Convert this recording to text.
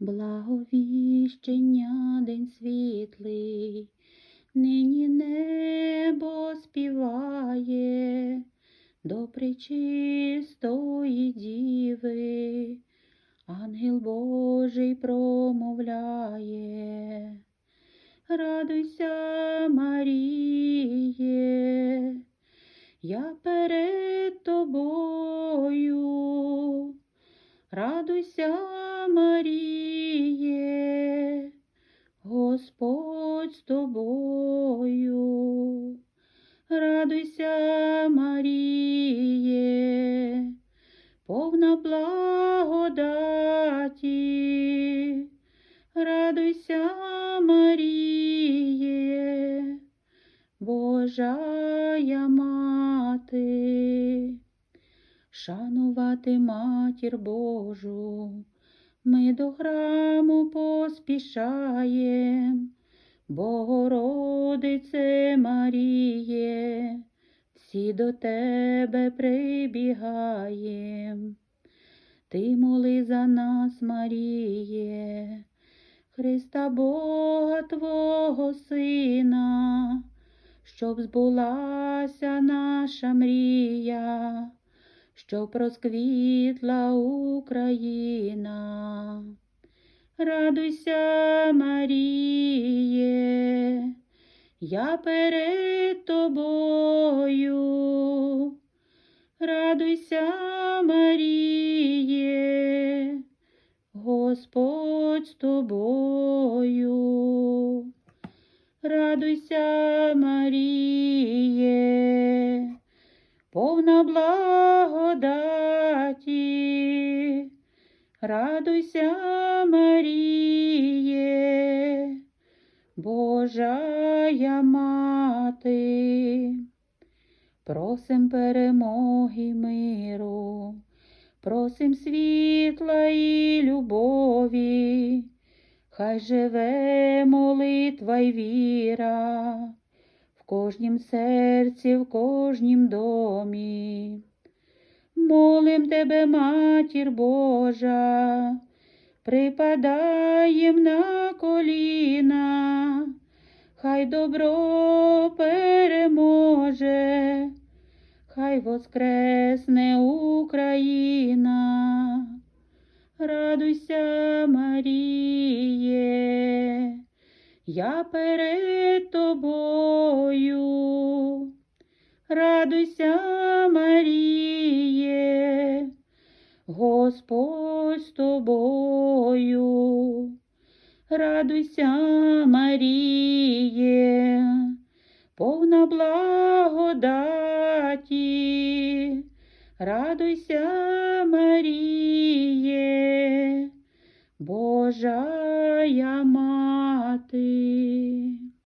Благовіщення день світлий, нині небо співає до пречистої діви, ангел Божий промовляє. Радуйся, Маріє, я перед тобою. Радуйся, Маріє, Господь з тобою. Радуйся, Маріє, повна благодаті. Радуйся, Маріє, Божая мати. Шанувати матір Божу, ми до храму поспішаєм, Богородице Маріє, всі до тебе прибігаєм. Ти моли за нас, Маріє, Христа Бога Твого Сина, щоб збулася наша мрія щоб розквітла Україна. Радуйся, Маріє, я перед тобою. Радуйся, Маріє, Господь з тобою. Радуйся, Маріє, повна благодаті. Радуйся, Маріє, Божая мати. Просим перемоги миру, просим світла і любові, хай живе молитва й віра в кожнім серці, в кожнім домі. Молим тебе, матір Божа, припадаєм на коліна, хай добро переможе, хай воскресне Україна. Радуйся, Маріє, я перед тобою. Радуйся, Маріє, Господь з тобою. Радуйся, Маріє, повна благодаті. Радуйся, Маріє, Божая мати.